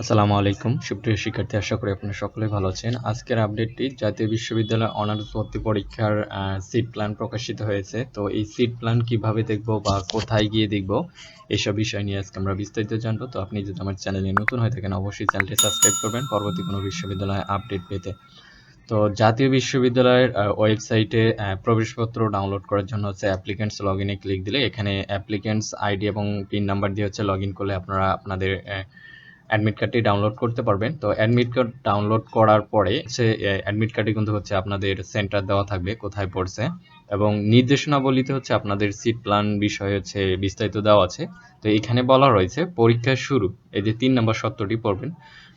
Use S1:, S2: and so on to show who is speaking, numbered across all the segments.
S1: আসসালামু আলাইকুম। সুপ্রিয় শিক্ষার্থী, আশা করি আপনারা সকলে ভালো আছেন। আজকের আপডেটটি জাতীয় বিশ্ববিদ্যালয় অনার্স ভর্তি পরীক্ষার সিট প্ল্যান প্রকাশিত হয়েছে। তো এই সিট প্ল্যান কীভাবে দেখব বা কোথায় গিয়ে দেখব, এসব বিষয় নিয়ে আজকে আমরা বিস্তারিত জানব। তো আপনি যদি আমার চ্যানেলে নতুন হয়ে থাকেন, অবশ্যই চ্যানেলটি সাবস্ক্রাইব করবেন পরবর্তী কোনো বিশ্ববিদ্যালয়ে আপডেট পেতে। তো জাতীয় বিশ্ববিদ্যালয়ের ওয়েবসাইটে প্রবেশপত্র ডাউনলোড করার জন্য হচ্ছে অ্যাপ্লিকেন্টস লগ ইনে ক্লিক দিলে এখানে অ্যাপ্লিকেন্টস আইডি এবং পিন নাম্বার দিয়ে হচ্ছে লগ ইন করলে আপনারা আপনাদের অ্যাডমিট কার্ডটি ডাউনলোড করতে পারবেন। তো অ্যাডমিট কার্ড ডাউনলোড করার পরে সে অ্যাডমিট কার্ডে কিন্তু হচ্ছে আপনাদের সেন্টার দেওয়া থাকবে কোথায় পড়ছে। এবং নির্দেশনাবলীতে হচ্ছে আপনাদের সিট প্ল্যান বিষয়ে হচ্ছে বিস্তারিত দেওয়া আছে। তো এখানে বলা রয়েছে পরীক্ষা শুরু, এই যে তিন নম্বর সত্যটি পড়বেন।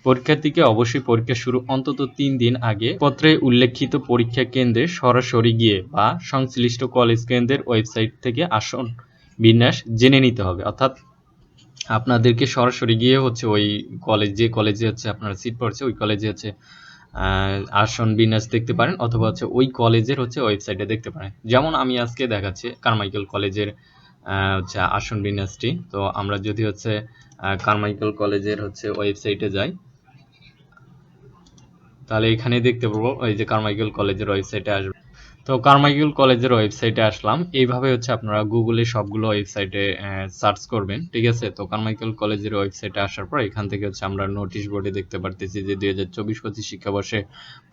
S1: পরীক্ষার্থীকে অবশ্যই পরীক্ষা শুরু অন্তত তিন দিন আগে পত্রে উল্লেখিত পরীক্ষা কেন্দ্রে সরাসরি গিয়ে বা সংশ্লিষ্ট কলেজ কেন্দ্রের ওয়েবসাইট থেকে আসন। বিন্যাস জেনে নিতে হবে। অর্থাৎ আপনাদেরকে সরাসরি গিয়ে হচ্ছে ওই কলেজ যে কলেজে হচ্ছে আপনার সিট পড়ছে, ওই কলেজে হচ্ছে আসন বিন্যাস দেখতে পারেন অথবা হচ্ছে ওই কলেজের হচ্ছে ওয়েবসাইটে দেখতে পারেন। যেমন আমি আজকে দেখাচ্ছি কারমাইকেল কলেজের হচ্ছে আসন বিন্যাসটি। তো আমরা যদি হচ্ছে কারমাইকেল কলেজের হচ্ছে ওয়েবসাইটে যাই, তাহলে এখানে দেখতে পাবো, ওই যে কারমাইকেল কলেজের ওয়েবসাইটে আসবে। তো কারমাইকেল কলেজের ওয়েবসাইটে আসলাম। এইভাবে হচ্ছে আপনারা গুগলে সবগুলো ওয়েবসাইটে সার্চ করবেন, ঠিক আছে? তো কারমাইকেল কলেজের ওয়েবসাইটে আসার পর এখান থেকে হচ্ছে আমরা নোটিশ বোর্ডে দেখতে পারতেছি যে দুই হাজার চব্বিশ পঁচিশ শিক্ষাবর্ষে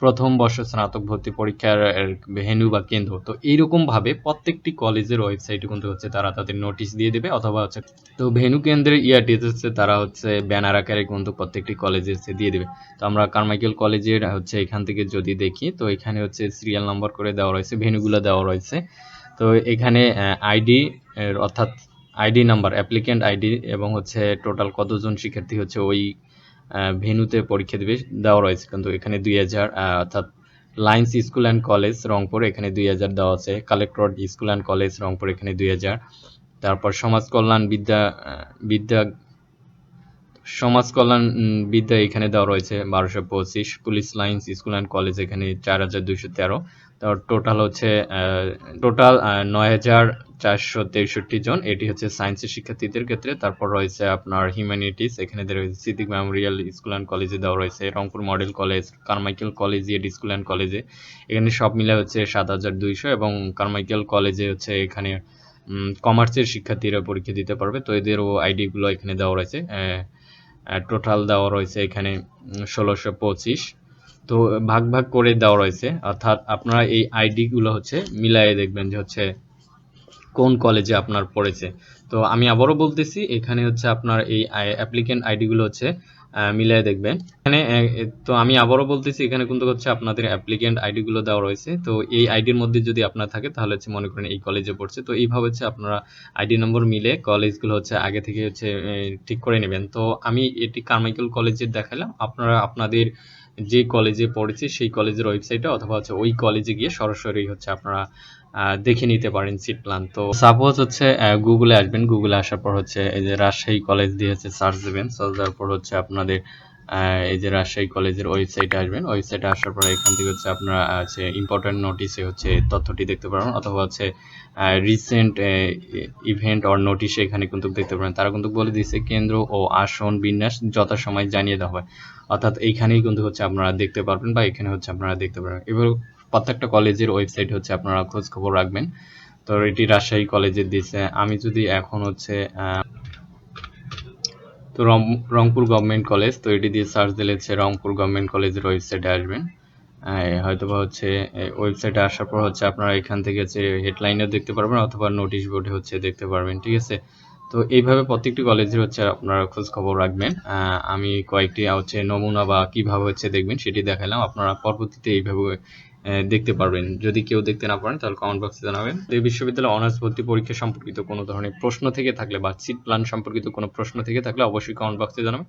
S1: প্রথম বর্ষ স্নাতক ভর্তি পরীক্ষার ভেন্যু বা কেন্দ্র। তো এইরকম ভাবে প্রত্যেকটি কলেজের ওয়েবসাইটে কিন্তু হচ্ছে তারা তাদের নোটিশ দিয়ে দেবে, অথবা হচ্ছে তো ভেনু কেন্দ্রের ইয়ারটি হচ্ছে তারা হচ্ছে ব্যানার আকারে কিন্তু প্রত্যেকটি কলেজে হচ্ছে দিয়ে দেবে। তো আমরা কারমাইকেল কলেজের হচ্ছে এখান থেকে যদি দেখি, তো এখানে হচ্ছে সিরিয়াল নাম্বার করে দেওয়া রয়েছে, ভেনুগুলো দেওয়া রয়েছে। তো এখানে আইডি অর্থাৎ আইডি নাম্বার অ্যাপ্লিক্যান্ট আইডি এবং হচ্ছে টোটাল কতজন শিক্ষার্থী হচ্ছে ওই ভেনুতে পরীক্ষা দেবে দেওয়া রয়েছে। কিন্তু এখানে দুই হাজার অর্থাৎ lines school and college Rangpur এখানে দুই হাজার দেওয়া আছে। Collector school and college Rangpur এখানে দুই হাজার। তারপর সমাজ কল্যাণ বিদ্যা বিদ্যা, সমাজ কল্যাণ বিদ্যা এখানে দেওয়া রয়েছে বারোশো পঁচিশ। Police lines school and college এখানে চার হাজার দুইশো তেরো। তার টোটাল হচ্ছে টোটাল নয় হাজার চারশো তেষট্টি জন। এটি হচ্ছে সায়েন্সের শিক্ষার্থীদের ক্ষেত্রে। তারপর রয়েছে আপনার হিউম্যানিটিস এখানে রয়েছে সিদ্দিক মেমোরিয়াল স্কুল অ্যান্ড কলেজে দেওয়া রয়েছে, Rangpur model college Carmichael collegiate school and কলেজে এখানে সব মিলে হচ্ছে সাত হাজার দুইশো এবং কারমাইকেল কলেজে হচ্ছে এখানে কমার্সের শিক্ষার্থীরা পরীক্ষা দিতে পারবে। তো এদেরও আইডিগুলো এখানে দেওয়া রয়েছে। টোটাল দেওয়া রয়েছে এখানে ষোলোশো পঁচিশ। তো ভাগ ভাগ করে দেওয়া রয়েছে। অর্থাৎ আপনারা এই আইডি গুলো হচ্ছে মিলাইয়ে দেখবেন যে হচ্ছে কোন কলেজে আপনার পড়েছে। তো আমি আবারও বলতেছি, এখানে হচ্ছে আপনার এই অ্যাপ্লিকেন্ট আইডিগুলো হচ্ছে মিলিয়ে দেখবেন। এখানে তো আমি আবারও বলতেছি, এখানে কিন্তু হচ্ছে আপনাদের অ্যাপ্লিকেন্ট আইডিগুলো দেওয়া রয়েছে। তো এই আইডির মধ্যে যদি আপনার থাকে, তাহলে হচ্ছে মনে করেন এই কলেজে পড়ছে। তো এইভাবে হচ্ছে আপনারা আইডি নম্বর মিলে কলেজগুলো হচ্ছে আগে থেকে হচ্ছে ঠিক করে নেবেন। তো আমি এটি কারমাইকেল কলেজের দেখালাম। আপনারা, আপনাদের যে কলেজে পড়েছে, সেই কলেজের ওয়েবসাইটে অথবা হচ্ছে ওই কলেজে গিয়ে সরাসরি হচ্ছে আপনারা দেখে নিতে পারেন সিট প্ল্যান তো সাপোজ হচ্ছে গুগলে আসবেন। গুগলে আসার পর হচ্ছে এই যে রাজশাহী কলেজ দিয়ে হচ্ছে সার্চ দেবেন। সার্চ দেওয়ার পর হচ্ছে আপনাদের এই যে রাজশাহী কলেজের ওয়েবসাইটে আসবেন, ওয়েবসাইটে আসার পরে এখান থেকে হচ্ছে আপনারা আছে ইম্পর্টেন্ট নোটিসে হচ্ছে তথ্যটি দেখতে পারবেন অথবা হচ্ছে রিসেন্ট ইভেন্ট অর নোটিশে এখানে কিন্তু দেখতে পারেন তারা কিন্তু বলে দিচ্ছে কেন্দ্র ও আসন বিন্যাস যথাসময় জানিয়ে দেওয়া হয়। অর্থাৎ এইখানেই কিন্তু হচ্ছে আপনারা দেখতে পারবেন বা এখানে হচ্ছে আপনারা দেখতে পারবেন। এবার প্রত্যেকটা কলেজের ওয়েবসাইট হচ্ছে আপনারা খোঁজ খবর রাখবেন। তো এটি রাজশাহী কলেজের দিচ্ছে আমি যদি এখন হচ্ছে তো রংপুর গভর্নমেন্ট কলেজ, তো এটি দিয়ে সার্চ দিলে হচ্ছে রংপুর গভর্নমেন্ট কলেজের ওয়েবসাইটে আসবেন। হয়তো বা হচ্ছে ওয়েবসাইটে আসার পর হচ্ছে আপনারা এখান থেকে হচ্ছে হেডলাইনেও দেখতে পারবেন অথবা নোটিশ বোর্ডে হচ্ছে দেখতে পারবেন, ঠিক আছে? তো এইভাবে প্রত্যেকটি কলেজের হচ্ছে আপনারা খোঁজ খবর রাখবেন। আমি কয়েকটি হচ্ছে নমুনা বা কীভাবে হচ্ছে দেখবেন সেটি দেখালাম। আপনারা পরবর্তীতে এইভাবে দেখতে পারবেন। যদি কেউ দেখতে না পারেন, তাহলে কমেন্ট বক্সে জানাবেন। এই বিশ্ববিদ্যালয়ে অনার্স ভর্তি পরীক্ষা সম্পর্কিত কোনো ধরনের প্রশ্ন থেকে থাকলে বা সিট প্ল্যান সম্পর্কিত কোনো প্রশ্ন থেকে থাকলে অবশ্যই কমেন্ট বক্সে জানাবেন।